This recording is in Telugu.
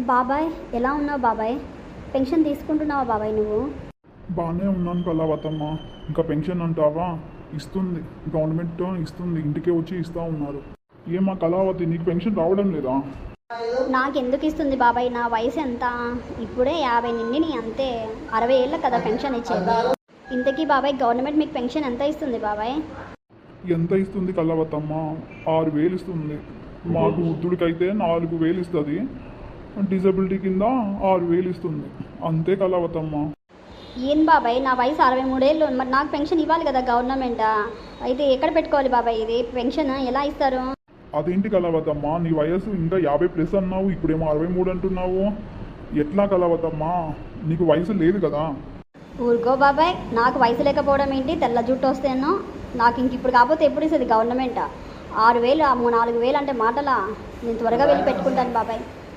బాబాయ్ ఎలా ఉన్నావు బాబాయ్? పెన్షన్ తీసుకుంటున్నావా బాబాయ్ నువ్వు? బాగానే ఉన్నాను కళావతమ్మ. ఇంకా పెన్షన్ అంటావా? ఇస్తుంది. గవర్నమెంట్ ఇస్తుంది. ఇంటికే వచ్చి ఇస్తూ ఉన్నారు. ఏమా కళావతి నీకు పెన్షన్ రావడం లేదా? నాకు ఎందుకు ఇస్తుంది బాబాయ్? నా వయసు ఎంత? ఇప్పుడే యాభై నిండిని అంతే. అరవై ఏళ్ళ కదా పెన్షన్ ఇచ్చేది. ఇంతకీ బాబాయ్ గవర్నమెంట్ మీకు పెన్షన్ ఎంత ఇస్తుంది బాబాయ్? ఎంత ఇస్తుంది కళావతమ్మ? ఆరు వేలు ఇస్తుంది. మాకు వృద్ధుడికైతే నాలుగు వేలు ఇస్తుంది. డిజబిలిటీ కింద ఆరు వేలు ఇస్తుంది. అంతే కళావతమ్మ. ఏం బాబాయ్ నా వయసు అరవై మూడేళ్ళు మరి నాకు పెన్షన్ ఇవ్వాలి కదా గవర్నమెంట్? అయితే ఎక్కడ పెట్టుకోవాలి బాబాయ్ ఇది? పెన్షన్ ఎలా ఇస్తారు? అదేంటి కళావతమ్మ నీ వయసు ఇంకా యాభై ప్లస్ అన్నావు ఇప్పుడేమో అరవై మూడు అంటున్నావు. ఎట్లా కళావతమ్మ? నీకు వయసు లేదు కదా. ఊరుకో బాబాయ్ నాకు వయసు లేకపోవడం ఏంటి? తెల్ల జుట్టు వస్తేనో నాకు ఇంక ఇప్పుడు కాకపోతే ఎప్పుడు ఇస్తుంది గవర్నమెంట్? ఆరు వేలు నాలుగు వేలు అంటే మాటలా? నేను త్వరగా వెళ్ళి పెట్టుకుంటాను బాబాయ్.